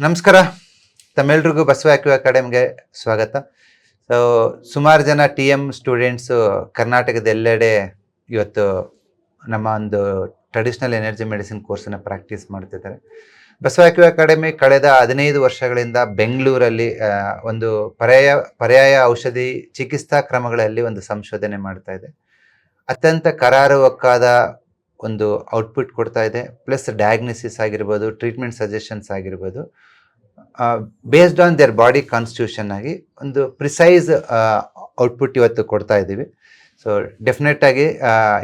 ನಮಸ್ಕಾರ. ತಮ್ಮೆಲ್ರಿಗೂ ಬಸವ ಅಕಾಡೆಮಿಗೆ ಸ್ವಾಗತ. ಸೊ ಸುಮಾರು ಜನ ಟಿ ಎಂ ಸ್ಟೂಡೆಂಟ್ಸು ಕರ್ನಾಟಕದ ಎಲ್ಲೆಡೆ ಇವತ್ತು ನಮ್ಮ ಒಂದು ಟ್ರೆಡಿಷ್ನಲ್ ಎನರ್ಜಿ ಮೆಡಿಸಿನ್ ಕೋರ್ಸನ್ನು ಪ್ರಾಕ್ಟೀಸ್ ಮಾಡ್ತಿದ್ದಾರೆ. ಬಸವ ಆಕ್ಯೂ ಅಕಾಡೆಮಿ ಕಳೆದ ಹದಿನೈದು ವರ್ಷಗಳಿಂದ ಬೆಂಗಳೂರಲ್ಲಿ ಒಂದು ಪರ್ಯಾಯ ಪರ್ಯಾಯ ಔಷಧಿ ಚಿಕಿತ್ಸಾ ಕ್ರಮಗಳಲ್ಲಿ ಒಂದು ಸಂಶೋಧನೆ ಮಾಡ್ತಾ ಇದೆ. ಅತ್ಯಂತ ಕರಾರುವಕ್ಕಾದ ಒಂದು ಔಟ್ಪುಟ್ ಕೊಡ್ತಾ ಇದೆ ಪ್ಲಸ್ ಡಯಾಗ್ನೋಸಿಸ್ ಆಗಿರ್ಬೋದು ಟ್ರೀಟ್ಮೆಂಟ್ ಸಜೆಷನ್ಸ್ ಆಗಿರ್ಬೋದು. Based on their body constitution ಆಗಿ ಒಂದು ಪ್ರಿಸೈಸ್ ಔಟ್ಪುಟ್ ಇವತ್ತು ಕೊಡ್ತಾ ಇದ್ದೀವಿ. ಸೊ ಡೆಫಿನೆಟ್ ಆಗಿ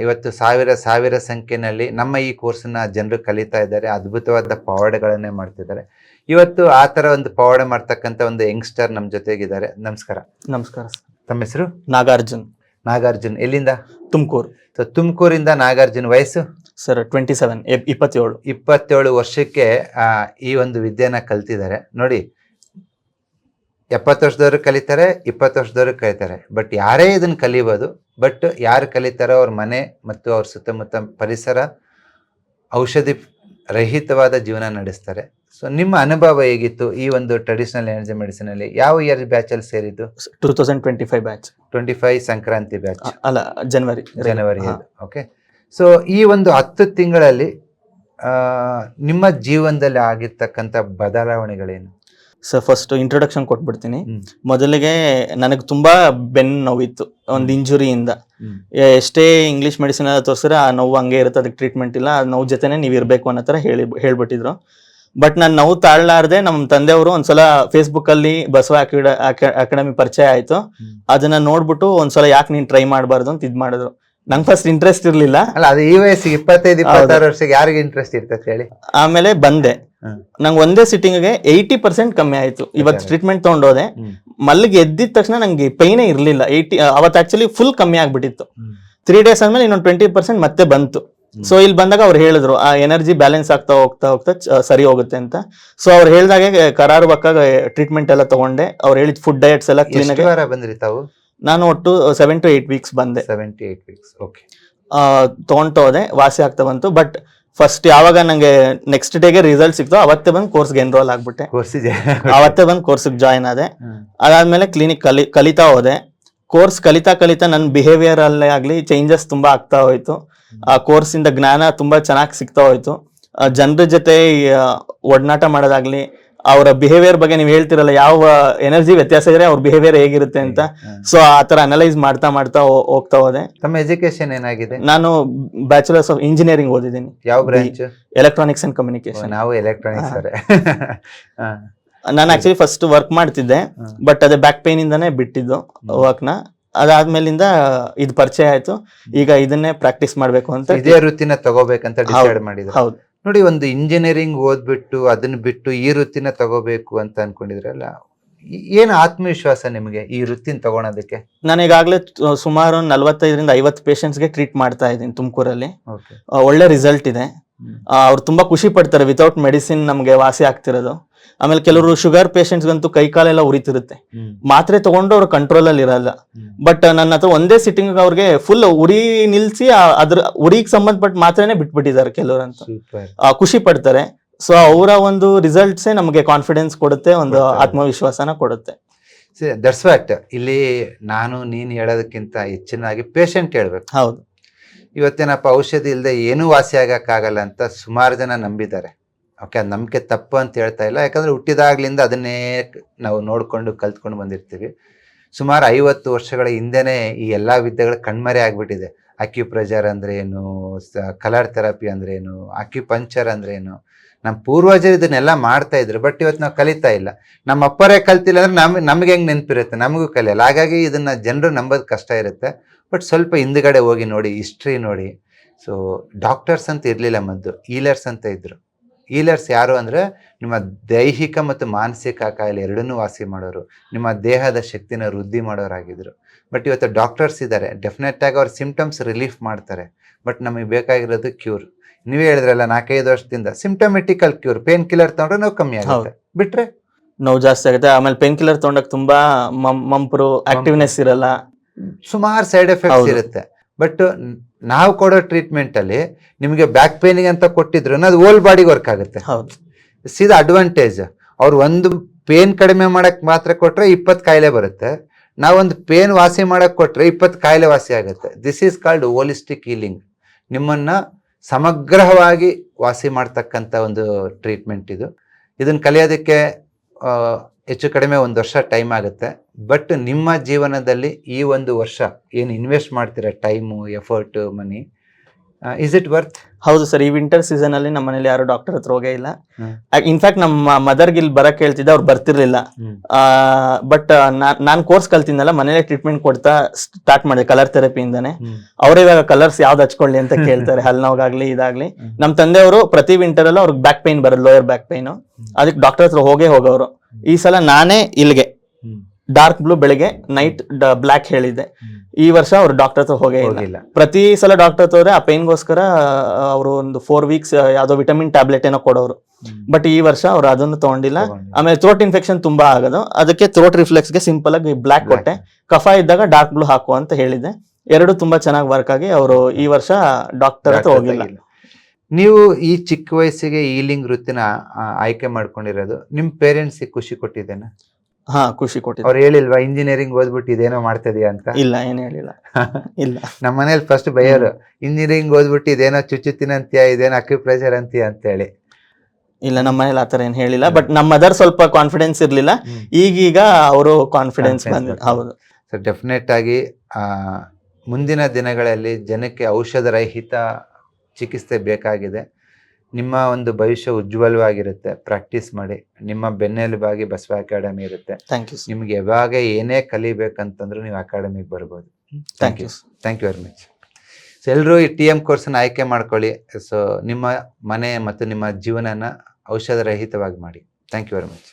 ಇವತ್ತು ಸಾವಿರ ಸಾವಿರ ಸಂಖ್ಯೆನಲ್ಲಿ ನಮ್ಮ ಈ ಕೋರ್ಸನ್ನ ಜನರು ಕಲಿತಾ ಇದ್ದಾರೆ ಅದ್ಭುತವಾದ ಪವಾಡಗಳನ್ನೇ ಮಾಡ್ತಿದ್ದಾರೆ. ಇವತ್ತು ಆ ಥರ ಒಂದು ಪವಾಡ ಮಾಡ್ತಕ್ಕಂಥ ಒಂದು ಯಂಗ್ಸ್ಟರ್ ನಮ್ಮ ಜೊತೆಗಿದ್ದಾರೆ. ನಮಸ್ಕಾರ. ನಮಸ್ಕಾರ ತಮ್ಮ ಹೆಸರು? ನಾಗಾರ್ಜುನ್. ನಾಗಾರ್ಜುನ್ ಎಲ್ಲಿಂದ? ತುಮಕೂರು. ಸೊ ತುಮಕೂರಿಂದ ನಾಗಾರ್ಜುನ್ ವಯಸ್ಸು? ಸರ್ ಟ್ವೆಂಟಿ ಸೆವೆನ್ ಇಪ್ಪತ್ತೇಳು. ಇಪ್ಪತ್ತೇಳು ವರ್ಷಕ್ಕೆ ಈ ಒಂದು ವಿದ್ಯೆನ ಕಲ್ತಿದ್ದಾರೆ. ನೋಡಿ ಎಪ್ಪತ್ತು ವರ್ಷದವರು ಕಲಿತಾರೆ ಇಪ್ಪತ್ತು ವರ್ಷದವರು ಕಲಿತಾರೆ. ಬಟ್ ಯಾರೇ ಇದನ್ನು ಕಲಿಬೋದು ಬಟ್ ಯಾರು ಕಲಿತಾರೋ ಅವ್ರ ಮನೆ ಮತ್ತು ಅವ್ರ ಸುತ್ತಮುತ್ತ ಪರಿಸರ ಔಷಧಿ ರಹಿತವಾದ ಜೀವನ ನಡೆಸ್ತಾರೆ. ಸೊ ನಿಮ್ಮ ಅನುಭವ ಹೇಗಿತ್ತು ಈ ಒಂದು ಟ್ರೆಡಿಷನಲ್ ಎನರ್ಜಿ ಮೆಡಿಸಿನ್ ಅಲ್ಲಿ? ಯಾವ ಇಯರ್ ಬ್ಯಾಚ್ ಅಲ್ಲಿ ಸೇರಿದ್ದು? Two thousand twenty five batch twenty five Sankranti batch ಅಲ್ಲ ಜನವರಿ ಜನವರಿ ಓಕೆ ಸೊ ಈ ಒಂದು ಹತ್ತು ತಿಂಗಳಲ್ಲಿ ನಿಮ್ಮ ಜೀವನದಲ್ಲಿ ಆಗಿರ್ತಕ್ಕಂಥ ಬದಲಾವಣೆಗಳೇನು? ಸರ್ ಫಸ್ಟ್ ಇಂಟ್ರೊಡಕ್ಷನ್ ಕೊಟ್ಬಿಡ್ತೀನಿ. ಮೊದಲಿಗೆ ನನಗೆ ತುಂಬಾ ಬೆನ್ ನೋವಿತ್ತು ಒಂದು ಇಂಜುರಿಯಿಂದ. ಎಷ್ಟೇ ಇಂಗ್ಲೀಷ್ ಮೆಡಿಸಿನ್ ಎಲ್ಲ ತೋರಿಸಿದ್ರೆ ಆ ನೋವು ಹಂಗೆ ಇರುತ್ತೆ ಅದಕ್ಕೆ ಟ್ರೀಟ್ಮೆಂಟ್ ಇಲ್ಲ ಆ ನೋವು ಜೊತೆನೆ ನೀವು ಇರಬೇಕು ಅನ್ನೋ ಥರ ಹೇಳಿ ಹೇಳ್ಬಿಟ್ಟಿದ್ರು. ಬಟ್ ನಾನು ನೋವು ತಾಳ್ಲಾರ್ದೆ ನಮ್ಮ ತಂದೆಯವರು ಒಂದ್ಸಲ ಫೇಸ್ಬುಕ್ ಅಲ್ಲಿ ಬಸವ ಅಕಾಡೆಮಿ ಪರಿಚಯ ಆಯ್ತು. ಅದನ್ನ ನೋಡ್ಬಿಟ್ಟು ಒಂದ್ಸಲ ಯಾಕೆ ನೀನು ಟ್ರೈ ಮಾಡಬಾರ್ದು ಅಂತ ಇದ್ ಮಾಡಿದ್ರು. ನಂಗೆ ಫಸ್ಟ್ ಇಂಟ್ರೆಸ್ಟ್ ಇರಲಿಲ್ಲ. ಅಲ್ಲ ಅದು ಈ ವಯಸ್ಸಿಗೆ ಇಪ್ಪತ್ತೈದು ಇಪ್ಪತ್ತಾರು ವರ್ಷಕ್ಕೆ ಯಾರಿಗೆ ಇಂಟ್ರೆಸ್ಟ್ ಇರ್ತೈತೆ ಹೇಳಿ? ಆಮೇಲೆ ಬಂದೆ. ನಂಗೆ ಒಂದೇ ಸಿಟ್ಟಿಂಗ್ಗೆ ಏಯ್ಟಿ ಪರ್ಸೆಂಟ್ ಕಮ್ಮಿ ಆಯ್ತು. ಇವತ್ತು. ಟ್ರೀಟ್ಮೆಂಟ್ ತೊಗೊಂಡೋದೆ. ಮಲ್ಲಿಗೆ ಎದ್ದಿದ ತಕ್ಷಣ ನಂಗೆ ಪೈನೇ ಇರಲಿಲ್ಲ. ಏಯ್ಟಿ ಅವತ್ತು ಆಕ್ಚುಲಿ ಫುಲ್ ಕಮ್ಮಿ ಆಗ್ಬಿಟ್ಟಿತ್ತು. ತ್ರೀ ಡೇಸ್ ಆದ್ಮೇಲೆ ಇನ್ನೊಂದು ಟ್ವೆಂಟಿ ಪರ್ಸೆಂಟ್ ಮತ್ತೆ ಬಂತು. ಸೊ ಇಲ್ಲಿ ಬಂದಾಗ ಅವ್ರು ಹೇಳಿದ್ರು ಆ ಎನರ್ಜಿ ಬ್ಯಾಲೆನ್ಸ್ ಆಗ್ತಾ ಹೋಗ್ತಾ ಹೋಗ್ತಾ ಸರಿ ಹೋಗುತ್ತೆ ಅಂತ. ಸೊ ಅವ್ರು ಹೇಳ್ದಾಗೆ ಕರಾರುವಕ್ಕಾಗ ಟ್ರೀಟ್ಮೆಂಟ್ ಎಲ್ಲ ತಗೊಂಡೆ. ಅವ್ರು ಹೇಳಿದ ಫುಡ್ ಡಯಟ್ಸ್ ಎಲ್ಲ ಕ್ಲೀನ್ ಆಗಿ ಬಂದ್ರಿ ತಾವು? ನಾನು ಒಟ್ಟು ಸೆವೆನ್ ಟು ಏಟ್ ವೀಕ್ಸ್ ಬಂದೆ. ಸೆವೆಂಟಿ ಏಟ್ ವೀಕ್ಸ್ ಓಕೆ ಆ, ತಗೊಂಡು ಹೋದೆ ವಾಸಿ ಆಗ್ತಾ ಬಂತು. ಬಟ್ ಫಸ್ಟ್ ಯಾವಾಗ ನಂಗೆ ನೆಕ್ಸ್ಟ್ ಡೇಗೆ ರಿಸಲ್ಟ್ ಸಿಕ್ತು ಅವತ್ತೇ ಬಂದು ಕೋರ್ಸ್ಗೆ ಎನ್ರೋಲ್ ಆಗ್ಬಿಟ್ಟೆ. ಕೋರ್ಸಿದೆ ಅವತ್ತೇ ಬಂದು ಕೋರ್ಸ್ಗೆ ಜಾಯ್ನ್ ಆದೆ. ಅದಾದ್ಮೇಲೆ ಕ್ಲಿನಿಕ್ ಕಲಿ ಕಲಿತಾ ಹೋದೆ. ಕೋರ್ಸ್ ಕಲಿತಾ ಕಲಿತಾ ನನ್ನ ಬಿಹೇವಿಯರ್ ಅಲ್ಲೇ ಆಗ್ಲಿ ಚೇಂಜಸ್ ತುಂಬಾ ಆಗ್ತಾ ಹೋಯ್ತು. ಆ ಕೋರ್ಸ್ ಇಂದ ಜ್ಞಾನ ತುಂಬಾ ಚೆನ್ನಾಗಿ ಸಿಗ್ತಾ ಹೋಯ್ತು. ಜನರ ಜೊತೆ ಒಡನಾಟ ಮಾಡೋದಾಗ್ಲಿ ಅವರ ಬಿಹೇವಿಯರ್ ಬಗ್ಗೆ ನೀವು ಹೇಳ್ತಿರಲ್ಲ ಯಾವ ಎನರ್ಜಿ ವ್ಯತ್ಯಾಸ ಇದ್ರೆ ಅವ್ರ ಬಿಹೇವಿಯರ್ ಹೇಗಿರುತ್ತೆ ಅಂತ. ಸೊ ಆ ತರ ಅನಲೈಸ್ ಮಾಡ್ತಾ ಮಾಡ್ತಾ ಹೋಗ್ತಾ ಹೋದೆ. ತಮ್ಮ ಎಜುಕೇಶನ್ ಏನಾಗಿದೆ? ನಾನು ಬ್ಯಾಚುಲರ್ಸ್ ಆಫ್ ಇಂಜಿನಿಯರಿಂಗ್ ಓದಿದ್ದೀನಿ. ಯಾವ ಬ್ರಾಂಚ್ ಎಲೆಕ್ಟ್ರಾನಿಕ್ಸ್ ಅಂಡ್ ಕಮ್ಯುನಿಕೇಶನ್ ನಾವು ಎಲೆಕ್ಟ್ರಾನಿಕ್ಸ್ ನಾನು ಆಕ್ಚುಲಿ ಫಸ್ಟ್ ವರ್ಕ್ ಮಾಡ್ತಿದ್ದೆ ಬಟ್ ಅದೇ ಬ್ಯಾಕ್ ಪೇನ್ ಇಂದಾನೆ ಬಿಟ್ಟಿದ್ದು ವರ್ಕ್ನ. ಅದಾದ್ಮೇಲಿಂದ ಇದು ಪರಿಚಯ ಆಯ್ತು. ಈಗ ಇದನ್ನೇ ಪ್ರಾಕ್ಟೀಸ್ ಮಾಡ್ಬೇಕು ಅಂತ ಇದೇ ವೃತ್ತಿನ ತಗೋಬೇಕಂತ ಡಿಸೈಡ್ ಮಾಡಿದ್ರು ಹೌದು. ನೋಡಿ ಒಂದು ಇಂಜಿನಿಯರಿಂಗ್ ಓದ್ಬಿಟ್ಟು ಅದನ್ನ ಬಿಟ್ಟು ಈ ವೃತ್ತಿನ ತಗೋಬೇಕು ಅಂತ ಅನ್ಕೊಂಡಿದ್ರಲ್ಲ ಏನು ಆತ್ಮವಿಶ್ವಾಸ ನಿಮಗೆ ಈ ವೃತ್ತಿನ ತಗೊಳೋದಕ್ಕೆ? ನಾನು ಈಗಾಗಲೇ ಸುಮಾರು ನಲವತ್ತೈದರಿಂದ ಐವತ್ತು ಪೇಷಂಟ್ಸ್ಗೆ ಟ್ರೀಟ್ ಮಾಡ್ತಾ ಇದ್ದೀನಿ ತುಮಕೂರಲ್ಲಿ. ಒಳ್ಳೆ ರಿಸಲ್ಟ್ ಇದೆ. ಅವ್ರು ತುಂಬಾ ಖುಷಿ ಪಡ್ತಾರೆ ವಿತೌಟ್ ಮೆಡಿಸಿನ್ ನಮಗೆ ವಾಸಿ ಆಗ್ತಿರೋದು. ಆಮೇಲೆ ಕೆಲವರು ಶುಗರ್ ಪೇಷಂಟ್ಸ್ಗಂತೂ ಕೈ ಕಾಲೆಲ್ಲ ಉರಿತಿರುತ್ತೆ. ಮಾತ್ರೆ ತಗೊಂಡು ಅವ್ರ ಕಂಟ್ರೋಲ್ ಅಲ್ಲಿ ಇರಲ್ಲ. ಬಟ್ ನನ್ನ ಹತ್ರ ಒಂದೇ ಸಿಟ್ಟಿಂಗ್ ಅವ್ರಿಗೆ ಫುಲ್ ಉರಿ ನಿಲ್ಸಿ ಅದ್ರ ಉರಿಗೆ ಸಂಬಂಧಪಟ್ಟ ಮಾತ್ರನೇ ಬಿಟ್ಬಿಟ್ಟಿದ್ದಾರೆ ಕೆಲವರಂತೂ. ಅಂತ ಖುಷಿ ಪಡ್ತಾರೆ. ಸೊ ಅವರ ಒಂದು ರಿಸಲ್ಟ್ಸೇ ನಮಗೆ ಕಾನ್ಫಿಡೆನ್ಸ್ ಕೊಡುತ್ತೆ ಒಂದು ಆತ್ಮವಿಶ್ವಾಸನ ಕೊಡುತ್ತೆ. ದಟ್ಸ್ ಫ್ಯಾಕ್ಟ್ ಇಲ್ಲಿ ನಾನು ನೀನು ಹೇಳೋದಕ್ಕಿಂತ ಹೆಚ್ಚಿನಾಗಿ ಪೇಷಂಟ್ ಹೇಳ್ಬೇಕು. ಹೌದು. ಇವತ್ತೇನಪ್ಪ ಔಷಧಿ ಇಲ್ಲದೆ ಏನೂ ವಾಸಿ ಆಗೋಕ್ಕಾಗಲ್ಲ ಅಂತ ಸುಮಾರು ಜನ ನಂಬಿದ್ದಾರೆ. ಓಕೆ ಅದು ನಂಬಿಕೆ ತಪ್ಪು ಅಂತ ಹೇಳ್ತಾ ಇಲ್ಲ. ಯಾಕಂದ್ರೆ ಹುಟ್ಟಿದಾಗ್ಲಿಂದ ಅದನ್ನೇ ನಾವು ನೋಡ್ಕೊಂಡು ಕಲ್ತ್ಕೊಂಡು ಬಂದಿರ್ತೀವಿ. ಸುಮಾರು ಐವತ್ತು ವರ್ಷಗಳ ಹಿಂದೆನೇ ಈ ಎಲ್ಲ ವಿದ್ಯೆಗಳು ಕಣ್ಮರೆ ಆಗ್ಬಿಟ್ಟಿದೆ. ಅಕ್ಯುಪ್ರೆಜರ್ ಅಂದ್ರೆ ಏನು ಕಲರ್ ಥೆರಪಿ ಅಂದ್ರೆ ಏನು ಅಕ್ಯುಪಂಚರ್ ಅಂದ್ರೆ ಏನು. ನಮ್ಮ ಪೂರ್ವಜರು ಇದನ್ನೆಲ್ಲ ಮಾಡ್ತಾ ಇದ್ರು ಬಟ್ ಇವತ್ತು ನಾವು ಕಲಿತಾ ಇಲ್ಲ. ನಮ್ಮ ಅಪ್ಪರೇ ಕಲ್ತಿಲ್ಲ ಅಂದ್ರೆ ನಮ್, ನಮ್ಗೆ ಹೆಂಗ್ ನೆನಪಿರುತ್ತೆ? ನಮಗೂ ಕಲಿಯಲ್ಲ. ಹಾಗಾಗಿ ಇದನ್ನ ಜನರು ನಂಬೋದು ಕಷ್ಟ ಇರುತ್ತೆ. ಬಟ್ ಸ್ವಲ್ಪ ಹಿಂದ್ಗಡೆ ಹೋಗಿ ನೋಡಿ ಹಿಸ್ಟ್ರಿ ನೋಡಿ. ಸೊ ಡಾಕ್ಟರ್ಸ್ ಅಂತ ಇರಲಿಲ್ಲ ಮದ್ದು ಈಲರ್ಸ್ ಅಂತ ಇದ್ದರು ಈಲರ್ಸ್ ಯಾರು ಅಂದರೆ ನಿಮ್ಮ ದೈಹಿಕ ಮತ್ತು ಮಾನಸಿಕ ಕಾಯಿಲೆ ಎರಡನ್ನೂ ವಾಸಿ ಮಾಡೋರು. ನಿಮ್ಮ ದೇಹದ ಶಕ್ತಿನ ವೃದ್ಧಿ ಮಾಡೋರಾಗಿದ್ದರು ಬಟ್ ಇವತ್ತು ಡಾಕ್ಟರ್ಸ್ ಇದ್ದಾರೆ. ಡೆಫಿನೆಟ್ ಆಗಿ ಅವ್ರ ಸಿಂಪ್ಟಮ್ಸ್ ರಿಲೀಫ್ ಮಾಡ್ತಾರೆ. ಬಟ್ ನಮಗೆ ಬೇಕಾಗಿರೋದು ಕ್ಯೂರ್ ನೀವೇ ಹೇಳಿದ್ರಲ್ಲ ನಾಲ್ಕೈದು ವರ್ಷದಿಂದ ಸಿಂಪ್ಟಮೆಟಿಕಲ್ ಕ್ಯೂರ್ ಪೇನ್ ಕಿಲ್ಲರ್ ತೊಗೊಂಡ್ರೆ ನಾವು ಕಮ್ಮಿ ಆಗುತ್ತೆ. ಬಿಟ್ರೆ? ನೋವು ಜಾಸ್ತಿ ಆಗುತ್ತೆ. ಆಮೇಲೆ ಪೇನ್ ಕಿಲ್ಲರ್ ತೊಗೊಂಡಾಗ ತುಂಬಾ ಮಂಪ್ರು ಆಕ್ಟಿವ್ನೆಸ್ ಇರಲ್ಲ. ಸುಮಾರು ಸೈಡ್ ಎಫೆಕ್ಟ್ಸ್. ಇರುತ್ತೆ. ಬಟ್ ನಾವು ಕೊಡೋ ಟ್ರೀಟ್ಮೆಂಟ್ ಅಲ್ಲಿ ನಿಮಗೆ ಬ್ಯಾಕ್ ಪೇನಿಗೆ ಅಂತ ಕೊಟ್ಟಿದ್ರು ಅದು ಓಲ್ ಬಾಡಿಗೆ ವರ್ಕ್ ಆಗುತ್ತೆ. ಹೌದು. ಸೀದಾ ಅಡ್ವಾಂಟೇಜ್ ಅವ್ರು ಒಂದು ಪೇನ್ ಕಡಿಮೆ ಮಾಡಕ್ ಮಾತ್ರ ಕೊಟ್ರೆ ಇಪ್ಪತ್ತು ಕಾಯಿಲೆ ಬರುತ್ತೆ. ನಾವೊಂದು ಪೇನ್ ವಾಸಿ ಮಾಡಕ್ ಕೊಟ್ರೆ ಇಪ್ಪತ್ತು ಕಾಯಿಲೆ ವಾಸಿ ಆಗುತ್ತೆ. This is called holistic healing ನಿಮ್ಮನ್ನ ಸಮಗ್ರವಾಗಿ ವಾಸಿ ಮಾಡ್ತಕ್ಕಂಥ ಒಂದು ಟ್ರೀಟ್ಮೆಂಟ್ ಇದು. ಇದನ್ನ ಕಲಿಯೋದಕ್ಕೆ ಹೆಚ್ಚು ಕಡಿಮೆ ಒಂದು ವರ್ಷ ಟೈಮ್ ಆಗುತ್ತೆ. ಬಟ್ ನಿಮ್ಮ ಜೀವನದಲ್ಲಿ ಈ ಒಂದು ವರ್ಷ ಏನು ಇನ್ವೆಸ್ಟ್ ಮಾಡ್ತೀರಾ? Time effort money is it worth ಹೌದು ಸರ್ ಈ ವಿಂಟರ್ ಸೀಸನ್ ಅಲ್ಲಿ ನಮ್ಮ ಮನೇಲಿ ಯಾರು ಡಾಕ್ಟರ್ ಹತ್ರ ಹೋಗೇ ಇಲ್ಲ. ಇನ್ಫ್ಯಾಕ್ಟ್ ನಮ್ಮ ಮದರ್ಗೆ ಇಲ್ಲಿ ಬರಕ್ ಹೇಳ್ತಿದ್ದೆ ಅವ್ರು ಬರ್ತಿರ್ಲಿಲ್ಲ. ಬಟ್ ನಾನು ಕೋರ್ಸ್ ಕಲ್ತಿದ್ನಲ್ಲ ಮನೇಲೆ ಟ್ರೀಟ್ಮೆಂಟ್ ಕೊಡ್ತಾ ಸ್ಟಾರ್ಟ್ ಮಾಡಿದೆ ಕಲರ್ ಥೆರಪಿಯಿಂದಾನೆ ಅವರೇ ಇವಾಗ ಕಲರ್ಸ್ ಯಾವ್ದು ಹಚ್ಕೊಳ್ಳಿ ಅಂತ ಕೇಳ್ತಾರೆ ಹಲ್ನೋವಾಗ್ಲಿ ಇದಾಗ್ಲಿ. ನಮ್ಮ ನಮ್ ತಂದೆಯವರು ಪ್ರತಿ ವಿಂಟರ್ ಅಲ್ಲೂ ಅವ್ರಿಗೆ ಬ್ಯಾಕ್ ಪೈನ್ ಬರೋದು ಲೋಯರ್ ಬ್ಯಾಕ್ ಪೈನ್ ಅದಕ್ಕೆ ಡಾಕ್ಟರ್ ಹತ್ರ ಹೋಗೇ ಹೋಗೋರು ಈ ಸಲ ನಾನೇ ಇಲ್ಲಿಗೆ. ಡಾರ್ಕ್ ಬ್ಲೂ ಬೆಳಿಗ್ಗೆ ನೈಟ್ ಬ್ಲ್ಯಾಕ್ ಹೇಳಿದ್ದೆ. ಈ ವರ್ಷ ಅವ್ರು ಡಾಕ್ಟರ್ ಹತ್ರ ಹೋಗೇ ಇಲ್ಲ. ಪ್ರತಿ ಸಲ ಡಾಕ್ಟರ್ ಹತ್ರ ಹೋದ್ರೆ ಆ ಪೈನ್ಗೋಸ್ಕರ ಅವರು ಒಂದು ಫೋರ್ ವೀಕ್ಸ್ ಯಾವ್ದೋ ವಿಟಮಿನ್ ಟ್ಯಾಬ್ಲೆಟ್ ಏನೋ ಕೊಡೋರು. ಬಟ್ ಈ ವರ್ಷ ಅವ್ರು ಅದನ್ನು ತಗೊಂಡಿಲ್ಲ. ಆಮೇಲೆ ಥ್ರೋಟ್ ಇನ್ಫೆಕ್ಷನ್ ತುಂಬಾ ಆಗೋದು. ಅದಕ್ಕೆ ಥ್ರೋಟ್ ರಿಫ್ಲೆಕ್ಸ್ಗೆ ಸಿಂಪಲ್ ಆಗಿ ಬ್ಲ್ಯಾಕ್ Black. ಕೊಟ್ಟೆ. ಕಫ ಇದ್ದಾಗ ಡಾರ್ಕ್ ಬ್ಲೂ ಹಾಕು ಅಂತ ಹೇಳಿದೆ ಎರಡು ತುಂಬಾ ಚೆನ್ನಾಗಿ ವರ್ಕ್ ಆಗಿ ಅವರು ಈ ವರ್ಷ ಡಾಕ್ಟರ್ ಹತ್ರ ಹೋಗಿಲ್ಲ. ನೀವು ಈ ಚಿಕ್ಕ ವಯಸ್ಸಿಗೆ ಈಲಿಂಗ್ ವೃತ್ತಿನ ಆಯ್ಕೆ ಮಾಡ್ಕೊಂಡಿರೋದು. ನಿಮ್ ಪೇರೆಂಟ್ಸ್ ಖುಷಿ ಕೊಟ್ಟಿದ್ದೇನ? ಹಾ ಖುಷಿ ಕೊಟ್ಟಿದ್ರು ಅವ್ರು ಹೇಳಿಲ್ವಾ ಇಂಜಿನಿಯರಿಂಗ್ ಓದ್ಬಿಟ್ಟು ಇದೇನೋ ಮಾಡ್ತಿದ್ಯಾ ಅಂತ? ಇಲ್ಲ ಏನ್ ಹೇಳಿಲ್ಲ. ಇಲ್ಲ. ನಮ್ಮ ಮನೇಲಿ ಫಸ್ಟ್ ಬೈಯೋರು ಇಂಜಿನಿಯರಿಂಗ್ ಓದ್ಬಿಟ್ಟು ಇದೇನೋ ಚುಚ್ಚುತ್ತಿನ ಅಂತೀಯ ಇದೇನೋ ಅಕ್ಯುಪ್ರೆಷರ್ ಅಂತೀಯ? ಅಂತ ಹೇಳಿ ಇಲ್ಲ ನಮ್ಮ ಮನೇಲಿ ಆತರ ಏನ್ ಹೇಳಿಲ್ಲ ಬಟ್ ನಮ್ಮ ಮದರ್ ಸ್ವಲ್ಪ ಕಾನ್ಫಿಡೆನ್ಸ್ ಇರ್ಲಿಲ್ಲ. ಈಗೀಗ ಅವರು ಕಾನ್ಫಿಡೆನ್ಸ್ ಬಂದ. ಹೌದು. ಸೊ ಡೆಫಿನೆಟ್ ಆಗಿ ಆ, ಮುಂದಿನ ದಿನಗಳಲ್ಲಿ ಜನಕ್ಕೆ ಔಷಧ ರಹಿತ ಚಿಕಿತ್ಸೆ ಬೇಕಾಗಿದೆ. ನಿಮ್ಮ ಒಂದು ಭವಿಷ್ಯ ಉಜ್ವಲವಾಗಿರುತ್ತೆ. ಪ್ರಾಕ್ಟೀಸ್ ಮಾಡಿ. ನಿಮ್ಮ ಬೆನ್ನೆಲುಬಾಗಿ ಬಸವ ಅಕಾಡೆಮಿ ಇರುತ್ತೆ. ಥ್ಯಾಂಕ್ ಯು ನಿಮ್ಗೆ ಯಾವಾಗ ಏನೇ ಕಲಿಬೇಕಂತಂದ್ರೂ ನೀವು ಅಕಾಡೆಮಿಗೆ ಬರ್ಬೋದು. Thank you thank you very much so ಎಲ್ಲರೂ ಈ ಟಿ ಎಂ ಕೋರ್ಸನ್ನು ಆಯ್ಕೆ ಮಾಡ್ಕೊಳ್ಳಿ. ಸೊ ನಿಮ್ಮ ಮನೆ ಮತ್ತು ನಿಮ್ಮ ಜೀವನನ ಔಷಧರಹಿತವಾಗಿ ಮಾಡಿ. Thank you very much